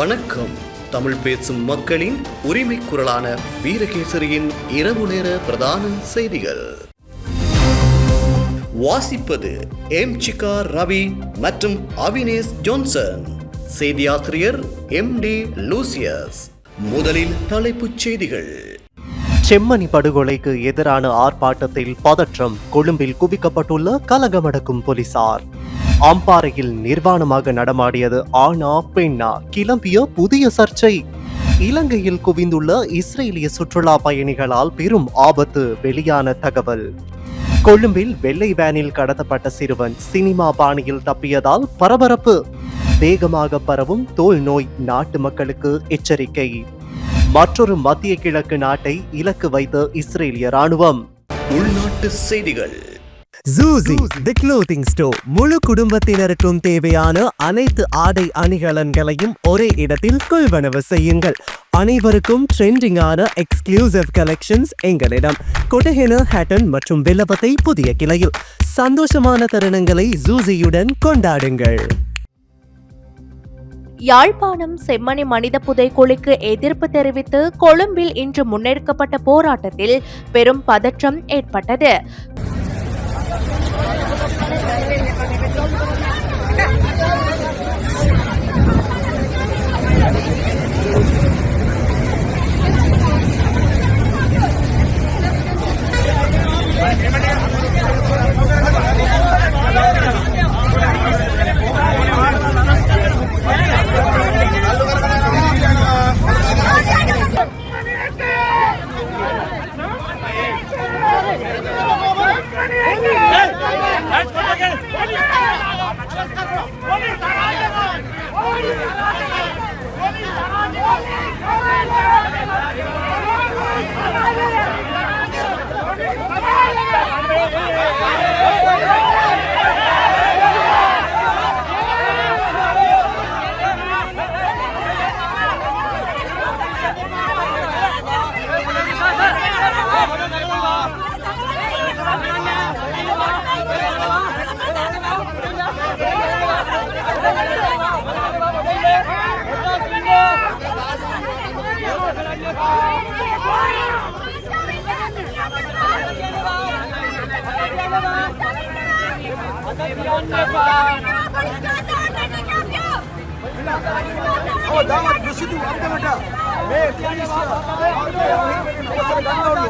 வணக்கம். தமிழ் பேசும் மக்களின் உரிமை குரலான வீரகேசரியின் இரவு நேர பிரதான செய்திகள். வாசிப்பது எம் சிகா ரவி மற்றும் அவினேஷ் ஜோன்சன். செய்தியாசிரியர் எம் டி லூசியஸ். முதலில் தலைப்புச் செய்திகள். செம்மணி படுகொலைக்கு எதிரான ஆர்ப்பாட்டத்தில் பதற்றம் கொழும்பில் குவிக்கப்பட்டுள்ள கலகமடக்கும் போலீசார். அம்பாறையில் நிர்வாணமாக நடமாடியது ஆனா பெண்ணா கிளம்பிய புதிய சர்ச்சை. இலங்கையில் குவிந்துள்ள இஸ்ரேலிய சுற்றுலா பயணிகளால் பெரும் ஆபத்து வெளியான தகவல். கொழும்பில் வெள்ளை வேனில் கடத்தப்பட்ட சிறுவன் சினிமா பாணியில் தப்பியதால் பரபரப்பு. வேகமாக பரவும் தோல் நோய் நாட்டு மக்களுக்கு எச்சரிக்கை. மற்றொரு மத்திய கிழக்கு நாட்டை இலக்கு வைத்த இஸ்ரேலிய ராணுவம் உள்நாட்டு செய்திகள். ஜூசி தி க்ளோத்திங் ஸ்டோர் முழு குடும்பத்தினருக்கும் தேவையான அனைத்து ஆடை அணிகலன்களையும் ஒரே இடத்தில் கொள்வனவு செய்யுங்கள். அனைவருக்கும் ட்ரெண்டிங்கான எக்ஸ்க்ளூசிவ் கலெக்ஷன்ஸ் எங்களிடம். கொடஹென ஹேட்டன் மற்றும் வில்லபத்தை புதிய கிளையில். சந்தோஷமான தருணங்களை ஜூசியுடன் கொண்டாடுங்கள். யாழ்ப்பாணம் செம்மணி மனித புதைக்குழிக்கு எதிர்ப்பு தெரிவித்து கொழும்பில் இன்று முன்னெடுக்கப்பட்ட போராட்டத்தில் பெரும் பதற்றம் ஏற்பட்டது. 빨리 나가! 빨리 나가! 빨리 나가! 빨리 나가!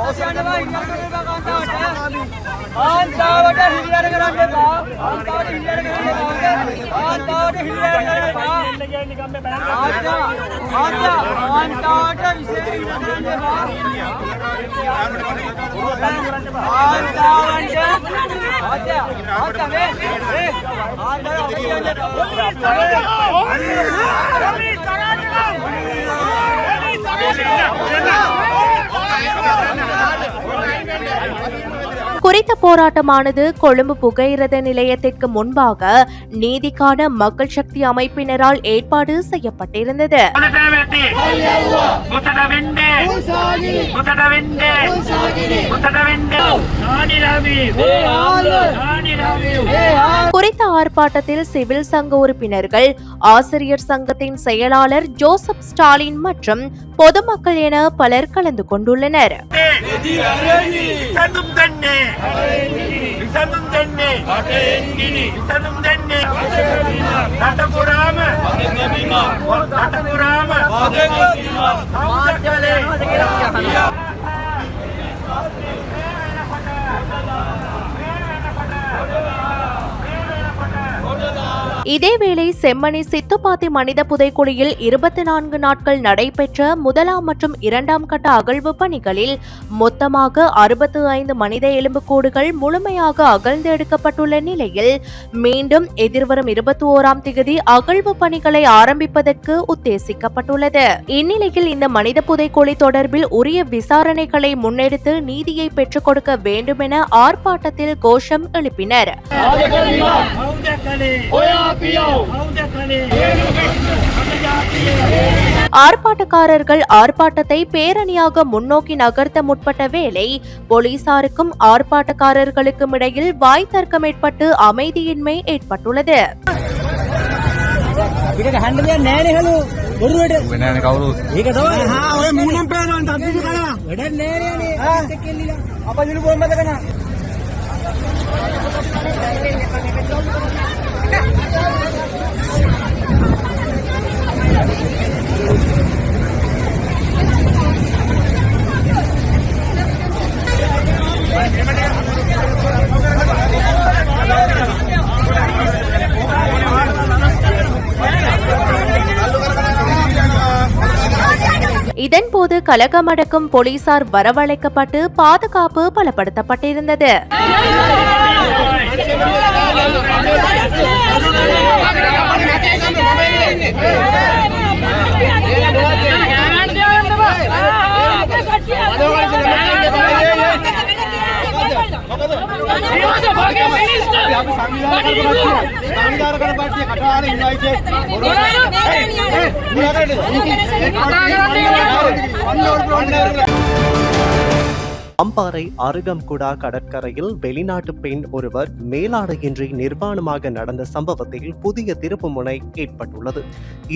అవసరం ಆಂತಾವಟ ಹಿರಿಯರಗರನ್ನೇ ಬಾ ಆಂತಾವಟ ಹಿರಿಯರಗರನ್ನೇ ಬಾ ಆಂತಾವಟ ಹಿರಿಯರಗರನ್ನೇ ಬಾ ಆಂತಾ ಆಂತಾ ಆಂತಾವಟ ಹಿರಿಯರಗರನ್ನೇ ಬಾ ಆಂತಾವಟ ಆಂತಾ ಆಂತಾ ವೇ ವೇ ಆಂತಾ ಹಿರಿಯರಗರನ್ನೇ ಬಾ ಸರಾಜ್ ಸರಾಜ್ குறித்த போராட்டமானது கொழும்பு புகையிரத நிலையத்திற்கு முன்பாக நீதிக்கான மக்கள் சக்தி அமைப்பினரால் ஏற்பாடு செய்யப்பட்டிருந்தது. குறித்த ஆர்ப்பாட்டத்தில் சிவில் சங்க உறுப்பினர்கள் ஆசிரியர் சங்கத்தின் செயலாளர் ஜோசப் ஸ்டாலின் மற்றும் பொதுமக்கள் என பலர் கலந்து கொண்டுள்ளனர். విసనం దండి విసనం దండి నటకు రామ నటకు రామ இதேவேளை செம்மணி சித்துப்பாத்தி மனித புதைக்குழியில் இருபத்தி நான்கு நாட்கள் நடைபெற்ற முதலாம் மற்றும் இரண்டாம் கட்ட அகழ்வு பணிகளில் மொத்தமாக அறுபத்து ஐந்து மனித எலும்புக்கூடுகள் முழுமையாக அகழ்ந்து எடுக்கப்பட்டுள்ள நிலையில் மீண்டும் எதிர்வரும் இருபத்தி ஓராம் திகதி அகழ்வு பணிகளை ஆரம்பிப்பதற்கு உத்தேசிக்கப்பட்டுள்ளது. இந்நிலையில் இந்த மனித புதைக்குழி தொடர்பில் உரிய விசாரணைகளை முன்னெடுத்து நீதியை பெற்றுக் கொடுக்க வேண்டும் என ஆர்ப்பாட்டத்தில் கோஷம் எழுப்பினர். ஆர்ப்பாட்டக்காரர்கள் ஆர்ப்பாட்டத்தை பேரணியாக முன்னோக்கி நகர்த்த முற்பட்ட வேளை போலீசாருக்கும் ஆர்ப்பாட்டக்காரர்களுக்கும் இடையில் வாய் தர்க்கம் ஏற்பட்டு அமைதியின்மை ஏற்பட்டுள்ளது. இதன்போது கலகமடக்கும் போலீசார் வரவழைக்கப்பட்டு பாதுகாப்பு பலப்படுத்தப்பட்டிருந்தது. සංවිධානකරණ පස්සේ කටහඬ ඉන්නයි කියේ. ඔන්න ඔන්න ඔන්න அம்பாறை அருகம்குடா கடற்கரையில் வெளிநாட்டு பெண் ஒருவர் மேலாடையின்றி நிர்வாணமாக நடந்த சம்பவத்தில் புதிய திருப்புமுனை ஏற்பட்டுள்ளது.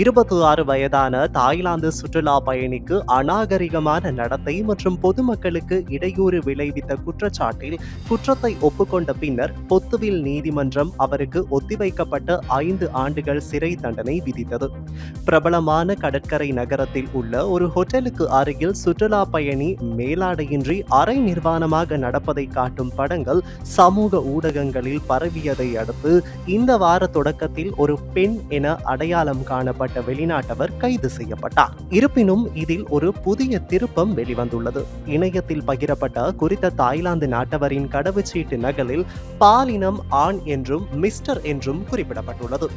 இருபத்தி ஆறு வயதான தாய்லாந்து சுற்றுலா பயணிக்கு அநாகரிகமான நடத்தை மற்றும் பொதுமக்களுக்கு இடையூறு விளைவித்த குற்றச்சாட்டில் குற்றத்தை ஒப்புக்கொண்ட பின்னர் பொத்துவில் நீதிமன்றம் அவருக்கு ஒத்திவைக்கப்பட்ட ஐந்து ஆண்டுகள் சிறை தண்டனை விதித்தது. பிரபலமான கடற்கரை நகரத்தில் உள்ள ஒரு ஹோட்டலுக்கு அருகில் சுற்றுலா பயணி மேலாடையின்றி அரை நிர்வாணமாக நடப்பதை காட்டும் படங்கள் சமூக ஊடகங்களில் பரவியதை அடுத்து இந்த வார தொடக்கத்தில் ஒரு பெண் என அடையாளம் காணப்பட்ட வெளிநாட்டவர் கைது செய்யப்பட்டார். இருப்பினும் இதில் ஒரு புதிய திருப்பம் வெளிவந்துள்ளது. இணையத்தில் பகிரப்பட்ட குறித்த தாய்லாந்து நாட்டவரின் கடவுச்சீட்டு நகலில் பாலினம் ஆண் என்றும் மிஸ்டர் என்றும் குறிப்பிடப்பட்டுள்ளது.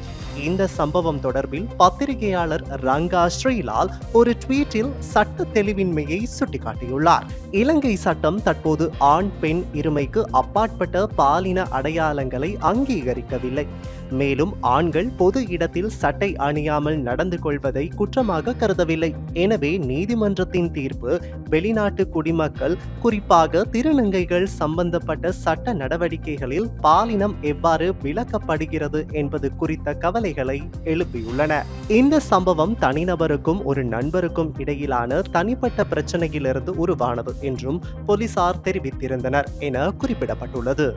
இந்த சம்பவம் தொடர்பில் பத்திரிகையாளர் ரங்கா ஸ்ரீலால் ஒரு ட்வீட்டில் சட்ட தெளிவின்மையை சுட்டிக்காட்டியுள்ளார். இலங்கை சட்ட சட்டம் தற்போது ஆண் பெண் இருமைக்கு அப்பாற்பட்ட பாலின அடையாளங்களை அங்கீகரிக்கவில்லை. மேலும் ஆண்கள் பொது இடத்தில் சட்டை அணியாமல் நடந்து கொள்வதை குற்றமாக கருதவில்லை. எனவே நீதிமன்றத்தின் தீர்ப்பு வெளிநாட்டு குடிமக்கள் குறிப்பாக திருநங்கைகள் சம்பந்தப்பட்ட சட்ட நடவடிக்கைகளில் பாலினம் எவ்வாறு விளக்கப்படுகிறது என்பது குறித்த கவலைகளை எழுப்பியுள்ளன. இந்த சம்பவம் தனிநபருக்கும் ஒரு நண்பருக்கும் இடையிலான தனிப்பட்ட பிரச்சனையிலிருந்து உருவானது என்றும் போலீசார் தெரிவித்திருந்தனர் என குறிப்பிடப்பட்டுள்ளது.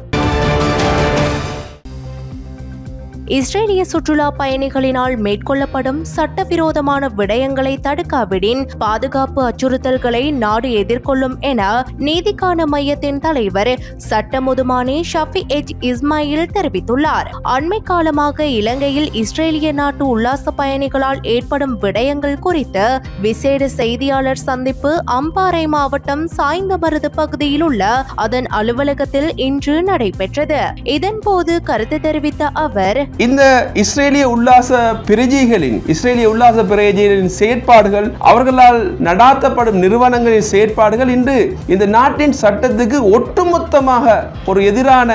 இஸ்ரேலிய சுற்றுலா பயணிகளினால் மேற்கொள்ளப்படும் சட்டவிரோதமான விடயங்களை தடுக்காவிடின் பாதுகாப்பு அச்சுறுத்தல்களை நாடு எதிர்கொள்ளும் என நீதிக்கான மையத்தின் தலைவர் சட்டமுதுமானி ஷஃபி எஜ் இஸ்மாயில் தெரிவித்துள்ளார். அண்மை காலமாக இலங்கையில் இஸ்ரேலிய நாட்டு உல்லாச பயணிகளால் ஏற்படும் விடயங்கள் குறித்து விசேட செய்தியாளர் சந்திப்பு அம்பாறை மாவட்டம் சாய்ந்தமருது பகுதியில் உள்ள அதன் அலுவலகத்தில் இன்று நடைபெற்றது. இதன்போது கருத்து தெரிவித்த அவர் இந்த இஸ்ரேலிய உல்லாச பிரஜைகளின் இஸ்ரேலிய உல்லாச பிரஜைகளின் செயற்பாடுகள் அவர்களால் நடாத்தப்படும் நிறுவனங்களின் செயற்பாடுகள் இன்று இந்த நாட்டின் சட்டத்துக்கு ஒட்டுமொத்தமாக ஒரு எதிரான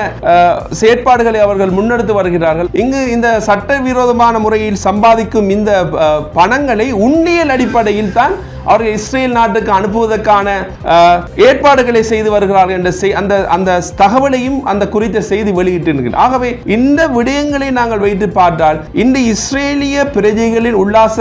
செயற்பாடுகளை அவர்கள் முன்னெடுத்து வருகிறார்கள். இங்கு இந்த சட்டவிரோதமான முறையில் சம்பாதிக்கும் இந்த பணங்களை உண்டியல் அடிப்படையில் தான் அவர்கள் இஸ்ரேல் நாட்டுக்கு அனுப்புவதற்கான ஏற்பாடுகளை செய்து வருகிறார்கள் என்ற செய்- அந்த அந்த தகவலையும் அந்த குறித்த செய்தி வெளியிட்டிருக்கிறது. ஆகவே இந்த விடயங்களை நாங்கள் வைத்து பார்த்தால் இந்த இஸ்ரேலிய பிரஜைகளின் உல்லாச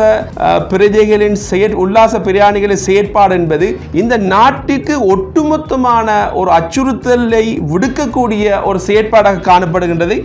பிரஜைகளின் செயற் உல்லாச பிரயாணிகளின் செயற்பாடு என்பது இந்த நாட்டிற்கு ஒட்டுமொத்தமான ஒரு அச்சுறுத்தலை விடுக்கக்கூடிய ஒரு செயற்பாடாக காணப்படுகின்றது.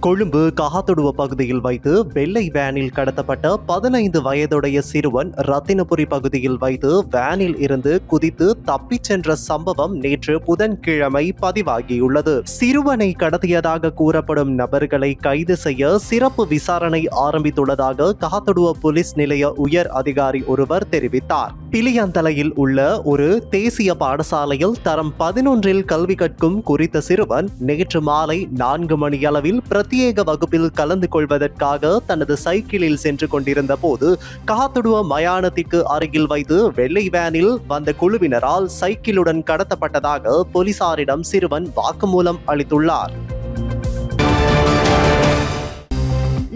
கொழும்பு கஹாத்துடுவ பகுதியில் வைத்து வெள்ளை வேனில் கடத்தப்பட்ட பதினைந்து வயதுடைய சிறுவன் ரத்தினபுரி பகுதியில் வைத்து வேனில் இருந்து குதித்து தப்பிச் சென்ற சம்பவம் நேற்று புதன்கிழமை பதிவாகியுள்ளது. சிறுவனை கடத்தியதாக கூறப்படும் நபர்களை கைது செய்ய சிறப்பு விசாரணை ஆரம்பித்துள்ளதாக கஹாத்துடுவ போலீஸ் நிலைய உயர் அதிகாரி ஒருவர் தெரிவித்தார். பிலியாந்தலையில் உள்ள ஒரு தேசிய பாடசாலையில் தரம் பதினொன்றில் கல்வி கற்கும் குறித்த சிறுவன் நேற்று மாலை நான்கு மணியளவில் பிரத்யேக வகுப்பில் கலந்து கொள்வதற்காக தனது சைக்கிளில் சென்று கொண்டிருந்த போது காத்துடுவ மயானத்திற்கு அருகில் வைத்து வெள்ளை வேனில் வந்த குழுவினரால் சைக்கிளுடன் கடத்தப்பட்டதாக போலீசாரிடம் சிறுவன் வாக்குமூலம் அளித்துள்ளார்.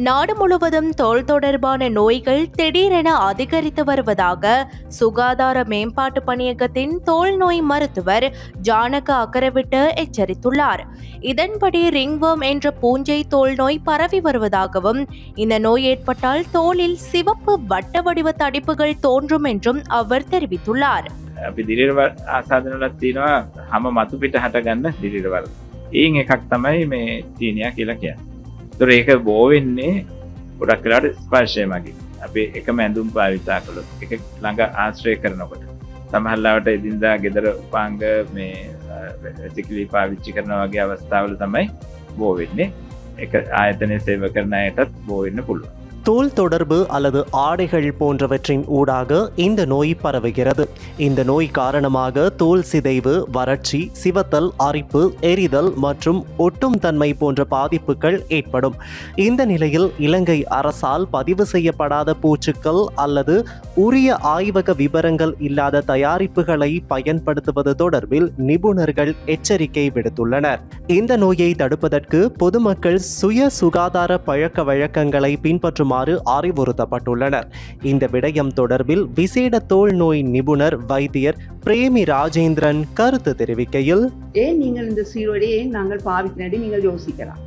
நாடு முழுவதும் தோல் தொடர்பான நோய்கள் திடீரென அதிகரித்து வருவதாக சுகாதார மேம்பாட்டு பணியகத்தின் தோல் நோய் மருத்துவர் ஜானக அக்கரவிட்டு எச்சரித்துள்ளார் இதன்படி ரிங்வர்ம் என்ற பூஞ்சை தோல் நோய் பரவி வருவதாகவும் இந்த நோய் ஏற்பட்டால் தோலில் சிவப்பு வட்ட வடிவ தடிப்புகள் தோன்றும் என்றும் அவர் தெரிவித்துள்ளார் අපි දිරිරව ආසාධනලත් තියෙනවා හම මතු පිට හටගන්න දිරිරවල්. ඒන් එකක් තමයි මේ චීනයා කියලා කිය. තුර ඒක බෝවෙන්නේ ගොඩක් කලාට ස්පර්ශය මගින්. අපි එක මැඳුම් භාවිතා කළොත් එක ළඟ ආශ්‍රය කරනකොට. සමහල්ලාවට ඉදින්දා ගෙදර උපාංග මේ සිකිලි පාවිච්චි කරන වගේ අවස්ථාවල තමයි බෝවෙන්නේ එක ආයතනය සේව කරන අයටත් බෝවෙන්න පුළුවන්. தோல் தொடர்பு அல்லது ஆடைகள் போன்றவற்றின் ஊடாக இந்த நோய் பரவுகிறது. இந்த நோய் காரணமாக தோல் சிதைவு வறட்சி சிவத்தல் அரிப்பு எரிதல் மற்றும் ஒட்டும் தன்மை போன்ற பாதிப்புகள் ஏற்படும். இந்த நிலையில் இலங்கை அரசால் பதிவு செய்யப்படாத பூச்சுக்கள் அல்லது உரிய ஆய்வக விவரங்கள் இல்லாத தயாரிப்புகளை பயன்படுத்துவது தொடர்பில் நிபுணர்கள் எச்சரிக்கை விடுத்துள்ளனர். இந்த நோயை தடுப்பதற்கு பொதுமக்கள் சுய சுகாதார பழக்க வழக்கங்களை பின்பற்றும் பின்பற்றுமாறு அறிவுறுத்தப்பட்டுள்ளனர். இந்த விடயம் தொடர்பில் விசேட தோல் நோய் நிபுணர் வைத்தியர் பிரேமி ராஜேந்திரன் கருத்து தெரிவிக்கையில் ஏன் நீங்கள் இந்த சீரோடையே நாங்கள் பாவிக்கினாடி நீங்கள் யோசிக்கலாம்.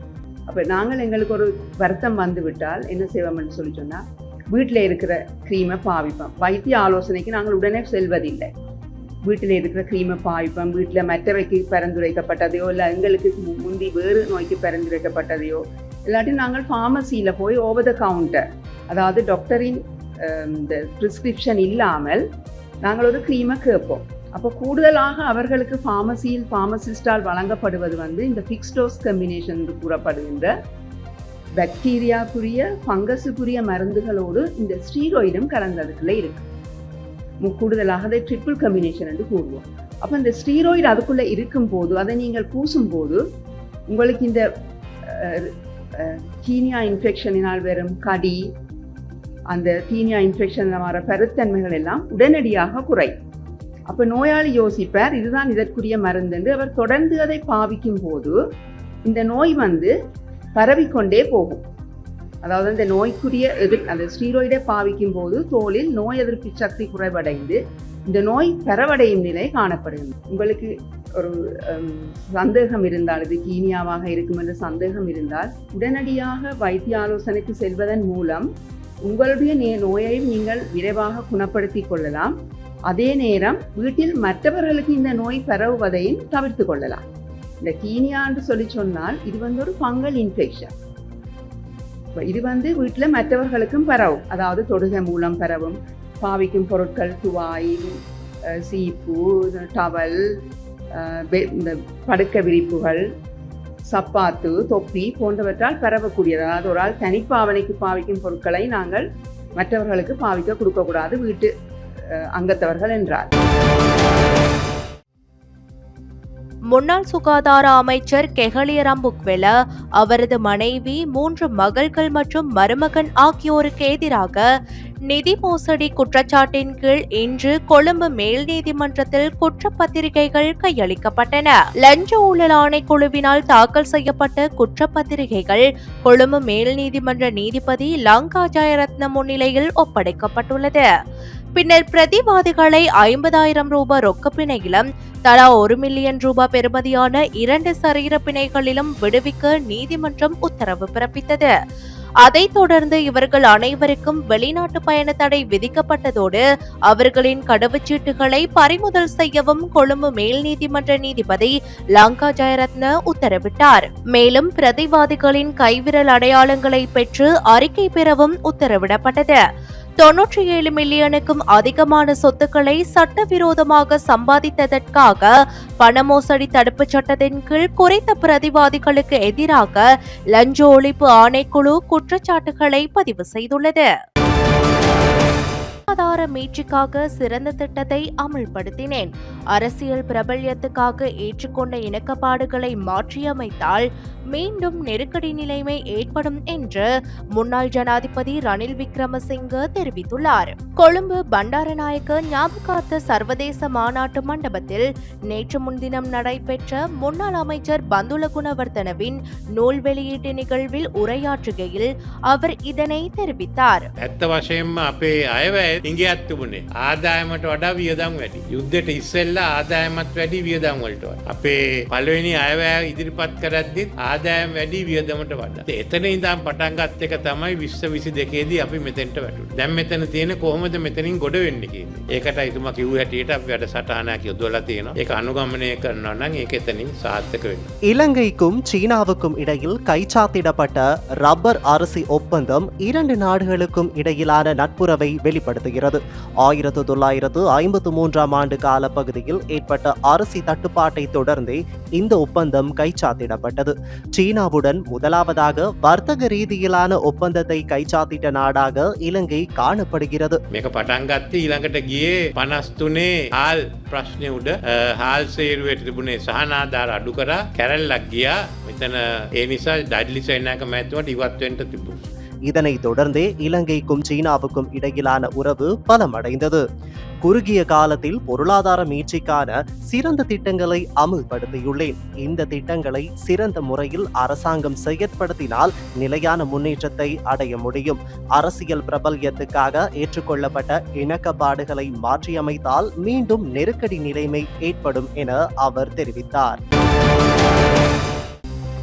அப்போ நாங்கள் எங்களுக்கு ஒரு வருத்தம் வந்து விட்டால் என்ன செய்வோம்னு சொல்லி சொன்னால் வீட்டில் இருக்கிற க்ரீமை பாவிப்போம். வைத்திய ஆலோசனைக்கு நாங்கள் உடனே செல்வதில்லை. வீட்டில் இருக்கிற க்ரீமை பாவிப்போம். வீட்டில் மற்றவைக்கு பரிந்துரைக்கப்பட்டதையோ இல்லை எங்களுக்கு முந்தி வேறு நோய்க்கு பரிந்துரைக்கப்பட்டதையோ இல்லாட்டி நாங்கள் ஃபார்மசியில் போய் ஓவர் த கவுண்டர் அதாவது டாக்டரின் இந்த ப்ரிஸ்கிரிப்ஷன் இல்லாமல் நாங்கள் ஒரு க்ரீமை கேட்போம். அப்போ கூடுதலாக அவர்களுக்கு ஃபார்மசியில் ஃபார்மசிஸ்டால் வழங்கப்படுவது வந்து இந்த ஃபிக்ஸ்டோஸ் கம்பினேஷன் என்று கூறப்படுகின்ற பாக்டீரியாக்குரிய ஃபங்கஸுக்குரிய மருந்துகளோடு இந்த ஸ்டீராய்டும் கலந்ததுக்குள்ள இருக்கு. கூடுதலாக அதை ட்ரிபிள் கம்பினேஷன் என்று கூறுவோம். அப்போ இந்த ஸ்டீராய்டு அதுக்குள்ளே இருக்கும்போது அதை நீங்கள் பூசும்போது உங்களுக்கு இந்த சீனியா இன்ஃபெக்ஷனினால் வரும் கடி அந்த சீனியா இன்ஃபெக்ஷனில் வர பெருத்தன்மைகள் எல்லாம் உடனடியாக குறையும் அப்போ நோயாளி யோசிப்பார் இதுதான் இதற்குரிய மருந்து என்று. அவர் தொடர்ந்து அதை பாவிக்கும் போது இந்த நோய் வந்து பரவிக்கொண்டே போகும். அதாவது இந்த நோய்க்குரிய எதிர் அந்த ஸ்டீராய்டை பாவிக்கும் போது தோலில் நோய் எதிர்ப்பு சக்தி குறைவடைந்து இந்த நோய் பரவடையும் நிலை காணப்படுகிறது. உங்களுக்கு ஒரு சந்தேகம் இருந்தால் இது கீனியாவாக இருக்கும் என்ற சந்தேகம் இருந்தால் உடனடியாக வைத்திய ஆலோசனைக்கு செல்வதன் மூலம் உங்களுடைய நோயை நீங்கள் விரைவாக குணப்படுத்திக் கொள்ளலாம். அதே நேரம் வீட்டில் மற்றவர்களுக்கு இந்த நோய் பரவுவதையும் தவிர்த்து கொள்ளலாம். இந்த கீனியா என்று சொல்லி சொன்னால் இது வந்து ஒரு ஃபங்கல் இன்ஃபெக்ஷன் இது வந்து வீட்டில் மற்றவர்களுக்கும் பரவும். அதாவது தொடுகை மூலம் பரவும். பாவிக்கும் பொருட்கள் துவாய் அஹ், சீப்பு டவல் இந்த படுக்க விரிப்புகள் சப்பாத்து தொப்பி போன்றவற்றால் பரவக்கூடியது. அதாவது ஒரு ஆள் தனிப்பாவனைக்கு பாவிக்கும் பொருட்களை நாங்கள் மற்றவர்களுக்கு பாவிக்க கொடுக்கக்கூடாது. வீட்டு அங்கத்தவர்கள் என்றார் முன்னாள் சுகாதார அமைச்சர் கெஹலிய ரம்புக்வெல அவரது மனைவி மூன்று மகள்கள் மற்றும் மருமகன் ஆகியோருக்கு எதிராக நிதி மோசடி குற்றச்சாட்டின் கீழ் இன்று கொழும்பு மேல் நீதிமன்றத்தில் குற்றப்பத்திரிகைகள் கையளிக்கப்பட்டன. லஞ்ச ஊழல் ஆணைக்குழுவினால் தாக்கல் செய்யப்பட்ட குற்றப்பத்திரிகைகள் கொழும்பு மேல் நீதிமன்ற நீதிபதி லங்கா ஜெயரத்ன முன்னிலையில் ஒப்படைக்கப்பட்டுள்ளது. பின்னர் பிரதிவாதிகளை ஐம்பதாயிரம் ரூபாய் ரொக்கப்பிணையிலும் தலா ஒரு மில்லியன் ரூபாய் பெறுமதியான இரண்டு சரீர பிணைகளிலும் விடுவிக்க நீதிமன்றம் உத்தரவு பிறப்பித்தது. அதைத் தொடர்ந்து இவர்கள் அனைவருக்கும் வெளிநாட்டு பயண தடை விதிக்கப்பட்டதோடு அவர்களின் கடவுச்சீட்டுகளை பறிமுதல் செய்யவும் கொழும்பு மேல் நீதிமன்ற நீதிபதி லங்கா ஜெயரத்ன உத்தரவிட்டார். மேலும் பிரதிவாதிகளின் கைவிரல் அடையாளங்களை பெற்று அறிக்கை பெறவும் உத்தரவிடப்பட்டது. தொன்னூற்றி ஏழு மில்லியனுக்கும் அதிகமான சொத்துக்களை சட்டவிரோதமாக சம்பாதித்ததற்காக பண மோசடி தடுப்புச் சட்டத்தின் கீழ் குறைந்த பிரதிவாதிகளுக்கு எதிராக லஞ்ச ஒழிப்பு ஆணைக்குழு குற்றச்சாட்டுகளை பதிவு செய்துள்ளது. மீட்சிக்காக சிறந்த திட்டத்தை அமல்படுத்தினேன். அரசியல் பிரபல்யத்துக்காக ஏற்றுக்கொண்ட இணக்கப்பாடுகளை மாற்றியமைத்தால் மீண்டும் நெருக்கடி நிலைமை ஏற்படும் என்று முன்னாள் ஜனாதிபதி ரணில் விக்ரமசிங்க தெரிவித்துள்ளார். கொழும்பு பண்டாரநாயக்க ஞாபகார்த்த சர்வதேச மாநாட்டு மண்டபத்தில் நேற்று முன்தினம் நடைபெற்ற முன்னாள் அமைச்சர் பந்துல குணவர்த்தனவின் நூல் வெளியீட்டு நிகழ்வில் உரையாற்றுகையில் அவர் இதனை தெரிவித்தார். ඇත්ත වශයෙන්ම අපේ අයවැය ඉංගියත් තිබුණේ ආදායමට වඩා වියදම් වැඩි. යුද්ධට ඉස්සෙල්ල ආදායමත් වැඩි වියදම් වලට. අපේ පළවෙනි අයවැය ඉදිරිපත් කරද්දිත් ආදායම් වැඩි වියදමට වඩා. එතන ඉඳම් පටන්ගත් එක තමයි විශ්ව විසි දෙකේදී අපි මෙතෙන්ට වැටු. දැම් මෙතන තියෙන කොහොමද මෙතනින් ගොඩ වෙන්න කියන්නේ. ඒකට ඉතුම කිව් හැටියට අප වැඩ සටහනයක් යොදවලා තියෙනවා. ඒක අනුගමනය කරනවා නම් ඒක එතනින් සාර්ථක වෙන්න. இலங்கைக்கும் சீனாவுக்கும் இடையில் கைச்சாத்திடப்பட்ட ரப்பர் அரிசி ஒப்பந்தம் இரண்டு நாடுகளுக்கும் இடையிலான நட்புறவை வெளிப்படுத்துகிறது ஆயிரத்து தொள்ளாயிரத்து ஐம்பத்து மூன்றாம் ஆண்டு காலப்பகுதியில் ஏற்பட்ட அரிசி தட்டுப்பாட்டை தொடர்ந்தே இந்த ஒப்பந்தம் கைச்சாத்திடப்பட்டது சீனாவுடன் முதலாவதாக வர்த்தக ரீதியிலான ஒப்பந்தத்தை கைச்சாத்திட்ட நாடாக இலங்கை காணப்படுகிறது මේක පටන්ගත්තේ ඊළඟට ගියේ පනස්තුනේ හාල් ප්‍රශ්නය උඩ අ, හාල් සේරුවට තිබුණේ සහනාධාර අඩු කරා කැරල්ලක් ගියා මෙතන ඒ නිසා ඩඩ්ලි සේනක මැතුවට ඉවත්වෙන්ට තිබුණ. இதனைத் தொடர்ந்தே இலங்கைக்கும் சீனாவுக்கும் இடையிலான உறவு பலமடைந்தது. குறுகிய காலத்தில் பொருளாதார மீட்சிக்கான சிறந்த திட்டங்களை அமுல்படுத்தியுள்ளேன். இந்த திட்டங்களை சிறந்த முறையில் அரசாங்கம் செயற்படுத்தினால் நிலையான முன்னேற்றத்தை அடைய முடியும். அரசியல் பிரபல்யத்துக்காக ஏற்றுக்கொள்ளப்பட்ட இணக்கப்பாடுகளை மாற்றியமைத்தால் மீண்டும் நெருக்கடி நிலைமை ஏற்படும் என அவர் தெரிவித்தார்.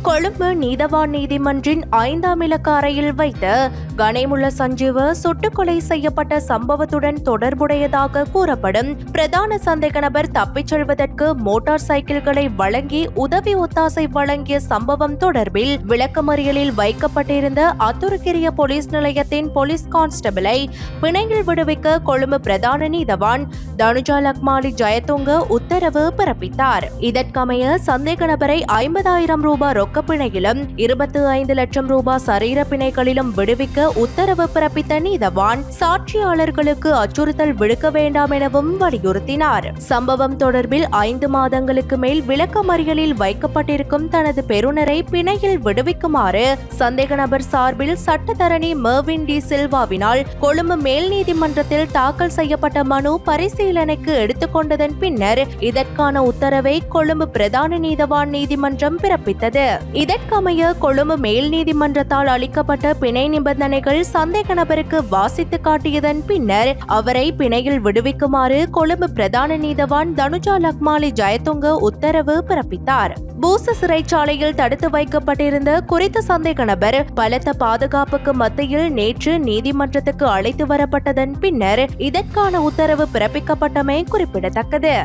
கொழும்பு நீதவான் நீதிமன்றின் ஐந்தாம் இலக்க அறையில் வைத்த கனைமுள்ள சஞ்சீவ சுட்டுக்கொலை செய்யப்பட்ட சம்பவத்துடன் தொடர்புடையதாக கூறப்படும். பிரதான சந்தேக நபர் தப்பிச் செல்வதற்கு மோட்டார் சைக்கிள்களை வழங்கி உதவி ஒத்தாசை வழங்கிய சம்பவம் தொடர்பில் விளக்கமறியலில் வைக்கப்பட்டிருந்த அத்துருக்கிரிய போலீஸ் நிலையத்தின் போலீஸ் கான்ஸ்டபிளை பிணையில் விடுவிக்க கொழும்பு பிரதான நீதவான் தனுஜா லக்மாலி ஜெயதுங்க உத்தரவு பிறப்பித்தார். இதற்கமைய சந்தேக நபரை ஐம்பதாயிரம் ரூபாய் பக்கப்பிணையிலும் பிணையிலும் இருபத்தி ஐந்து லட்சம் ரூபாய் சரீர பிணைகளிலும் விடுவிக்க உத்தரவு பிறப்பித்த நீதவான் சாட்சியாளர்களுக்கு அச்சுறுத்தல் விடுக்க வேண்டாம் எனவும் வலியுறுத்தினார். சம்பவம் தொடர்பில் ஐந்து மாதங்களுக்கு மேல் விளக்கமறியலில் வைக்கப்பட்டிருக்கும் தனது பெறுநரை பிணையில் விடுவிக்குமாறு சந்தேக நபர் சார்பில் சட்டத்தரணி மெர்வின் டி சில்வாவினால் கொழும்பு மேல் நீதிமன்றத்தில் தாக்கல் செய்யப்பட்ட மனு பரிசீலனைக்கு எடுத்துக்கொண்டதன் பின்னர் இதற்கான உத்தரவை கொழும்பு பிரதான நீதவான் நீதிமன்றம் பிறப்பித்தது. இதற்கமைய கொழும்பு மேல் நீதிமன்றத்தால் அளிக்கப்பட்ட பிணை நிபந்தனைகள் சந்தேக நபருக்கு வாசித்து காட்டியதன் பின்னர் அவரை பிணையில் விடுவிக்குமாறு கொழும்பு பிரதான நீதவான் தனுஜா லக்மாலி ஜயத்துங்க உத்தரவு பிறப்பித்தார். பூச சிறைச்சாலையில் தடுத்து வைக்கப்பட்டிருந்த குறித்த சந்தேக நபர் பலத்த பாதுகாப்புக்கு மத்தியில் நேற்று நீதிமன்றத்துக்கு அழைத்து வரப்பட்டதன் பின்னர் இதற்கான உத்தரவு பிறப்பிக்கப்பட்டமை குறிப்பிடத்தக்கது.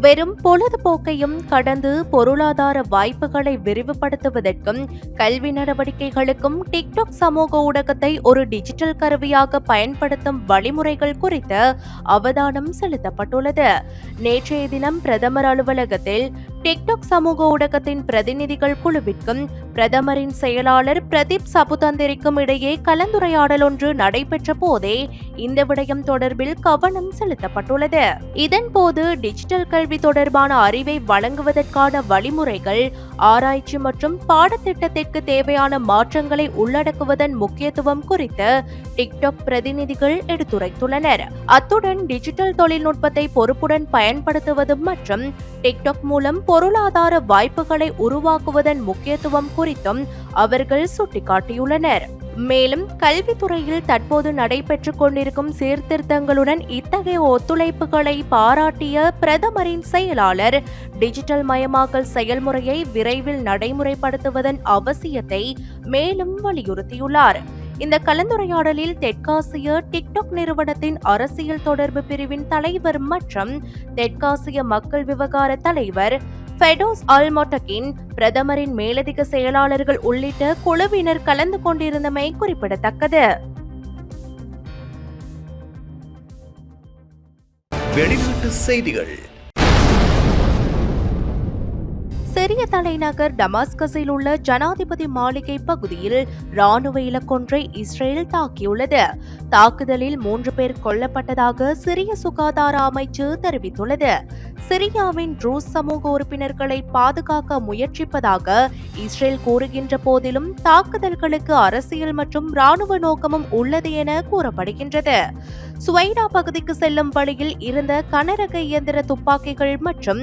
வெறும் பொழுதுபோக்கையும் கடந்து பொருளாதார வாய்ப்புகளை விரிவுபடுத்துவதற்கும் கல்வி நடவடிக்கைகளுக்கும் டிக்டாக் சமூக ஊடகத்தை ஒரு டிஜிட்டல் கருவியாக பயன்படுத்தும் வழிமுறைகள் குறித்து அவதானம் செலுத்தப்பட்டுள்ளது. நேற்றைய தினம் பிரதமர் அலுவலகத்தில் டிக்டாக் சமூக ஊடகத்தின் பிரதிநிதிகள் குழுவிற்கும் பிரதமரின் செயலாளர் பிரதீப் சபுதந்திரிக்கும் இடையே கலந்துரையாடல் ஒன்று நடைபெற்ற போதே இந்த விடயம் தொடர்பில் கவனம் செலுத்தப்பட்டுள்ளது. இதன்போது டிஜிட்டல் கல்வி தொடர்பான அறிவை வழங்குவதற்கான வழிமுறைகள் ஆராய்ச்சி மற்றும் பாடத்திட்டத்திற்கு தேவையான மாற்றங்களை உள்ளடக்குவதன் முக்கியத்துவம் குறித்து டிக்டாக் பிரதிநிதிகள் எடுத்துரைத்துள்ளனர். அத்துடன் டிஜிட்டல் தொழில்நுட்பத்தை பொறுப்புடன் பயன்படுத்துவது மற்றும் டிக்டாக் மூலம் பொருளாதார வாய்ப்புகளை உருவாக்குவதன் முக்கியத்துவம் குறித்தும் அவர்கள் சுட்டிக்காட்டியுள்ளனர். மேலும் கல்வித்துறையில் தற்போது நடைபெற்றுக் கொண்டிருக்கும் சீர்திருத்தங்களுடன் இத்தகைய ஒத்துழைப்புகளை பாராட்டிய பிரதமரின் செயலாளர் டிஜிட்டல் மயமாக்கல் செயல்முறையை விரைவில் நடைமுறைப்படுத்துவதன் அவசியத்தை மேலும் வலியுறுத்தியுள்ளார். இந்த கலந்துரையாடலில் தெற்காசிய டிக்டாக் நிறுவனத்தின் அரசியல் தொடர்பு பிரிவின் தலைவர் மற்றும் தெற்காசிய மக்கள் விவகார தலைவர் ஃபெடோஸ் அல்மொட்டகின் பிரதமரின் மேலதிக செயலாளர்கள் உள்ளிட்ட குழுவினர் கலந்து கொண்டிருந்தமை குறிப்பிடத்தக்கது. வெளிநாட்டு செய்திகள். சிரிய தலைநகர் டமாஸ்கஸில் உள்ள ஜனாதிபதி மாளிகை பகுதியில் ராணுவ இலக்கொன்றை இஸ்ரேல் தாக்கியுள்ளது. தாக்குதலில் மூன்று பேர் கொல்லப்பட்டதாக சிரிய சுகாதார அமைச்சு தெரிவித்துள்ளது. சிரியாவின் ட்ரூஸ் சமூக உறுப்பினர்களை பாதுகாக்க முயற்சிப்பதாக இஸ்ரேல் கூறுகின்ற போதிலும் தாக்குதல்களுக்கு அரசியல் மற்றும் ராணுவ நோக்கமும் உள்ளது என கூறப்படுகின்றது. சுவைடா பகுதிக்கு செல்லும் வழியில் இருந்த கனரக இயந்திர துப்பாக்கிகள் மற்றும்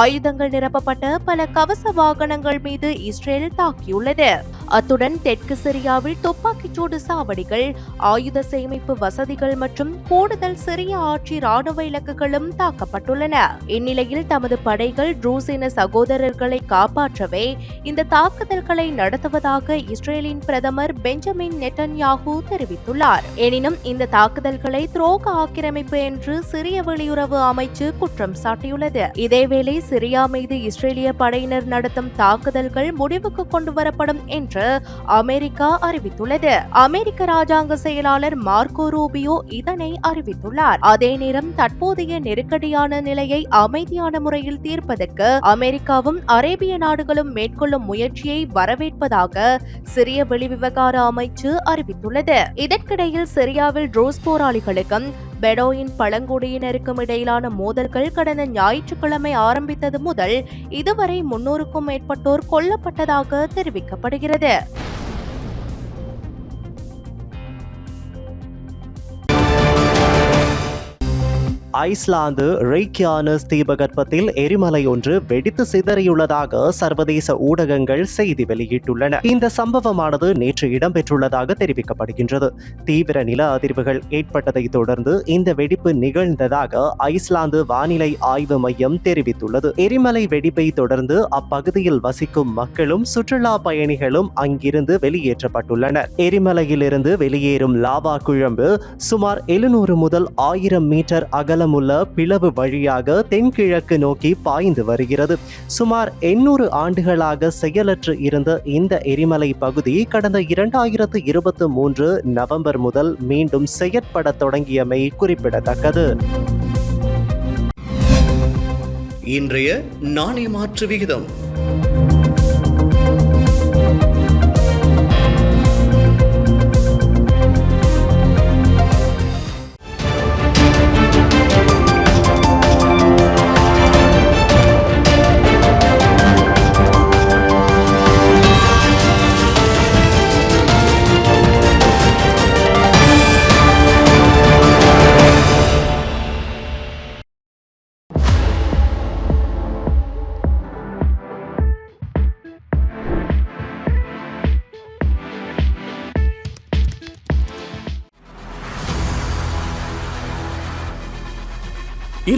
ஆயுதங்கள் நிரப்பப்பட்ட பல கவச வாகனங்கள் மீது இஸ்ரேல் தாக்கியுள்ளது. அத்துடன் தெற்கு சிரியாவில் துப்பாக்கிச்சூடு சாவடிகள் ஆயுத சேமிப்பு வசதிகள் மற்றும் கூடுதல் சிறிய ஆட்சி ராணுவ இலக்குகளும் தாக்கப்பட்டுள்ளன. இந்நிலையில் தமது படைகள் ட்ரூசின சகோதரர்களை காப்பாற்றவே இந்த தாக்குதல்களை நடத்துவதாக இஸ்ரேலின் பிரதமர் பெஞ்சமின் நெட்டன்யாகு தெரிவித்துள்ளார். எனினும் இந்த தாக்குதல்களை துரோக ஆக்கிரமிப்பு என்று சிரிய வெளியுறவு அமைச்சு குற்றம் சாட்டியுள்ளது. இதேவேளை சிரியா மீது இஸ்ரேலிய படை படையினர் நடத்தும் தாக்குதல்கள் முடிவுக்கு கொண்டு வரப்படும் என்று அமெரிக்கா அறிவித்துள்ளது. அமெரிக்க ராஜாங்க செயலாளர் மார்க்கோ ரூபியோ இதனை அறிவித்துள்ளார். அதே நேரம் தற்போதைய நெருக்கடியான நிலையை அமைதியான முறையில் தீர்ப்பதற்கு அமெரிக்காவும் அரேபிய நாடுகளும் மேற்கொள்ளும் முயற்சியை வரவேற்பதாக சிரிய வெளிவிவகார அமைச்சு அறிவித்துள்ளது. இதற்கிடையில் சிரியாவில் ட்ரோஸ் போராளிகளுக்கும் பெடோயின் பழங்குடியினருக்கும் இடையிலான மோதல்கள் கடந்த ஞாயிற்றுக்கிழமை ஆரம்பித்தது முதல் இதுவரை முன்னூறுக்கும் மேற்பட்டோர் கொல்லப்பட்டதாக தெரிவிக்கப்படுகிறது. ஐஸ்லாந்து ரெய்கியானஸ் தீபகற்பத்தில் எரிமலை ஒன்று வெடித்து சிதறியுள்ளதாக சர்வதேச ஊடகங்கள் செய்தி வெளியிட்டுள்ளன. இந்த சம்பவமானது நேற்று இடம்பெற்றுள்ளதாக தெரிவிக்கப்படுகின்றது. தீவிர நில அதிர்வுகள் ஏற்பட்டதை தொடர்ந்து இந்த வெடிப்பு நிகழ்ந்ததாக ஐஸ்லாந்து வானிலை ஆய்வு மையம் தெரிவித்துள்ளது. எரிமலை வெடிப்பை தொடர்ந்து அப்பகுதியில் வசிக்கும் மக்களும் சுற்றுலா பயணிகளும் அங்கிருந்து வெளியேற்றப்பட்டுள்ளனர். எரிமலையிலிருந்து வெளியேறும் லாவா குழம்பு சுமார் எழுநூறு முதல் ஆயிரம் மீட்டர் அகலமுள்ள பிளவு வழியாக தென்கிழக்கு நோக்கி பாய்ந்து வருகிறது. சுமார் எண்ணூறு ஆண்டுகளாக செயலற்று இருந்த இந்த எரிமலை பகுதி கடந்த இரண்டாயிரத்து இருபத்தி மூன்று நவம்பர் முதல் மீண்டும் செயற்பட தொடங்கியமை குறிப்பிடத்தக்கது. இன்றைய நாணய மாற்று விகிதம்.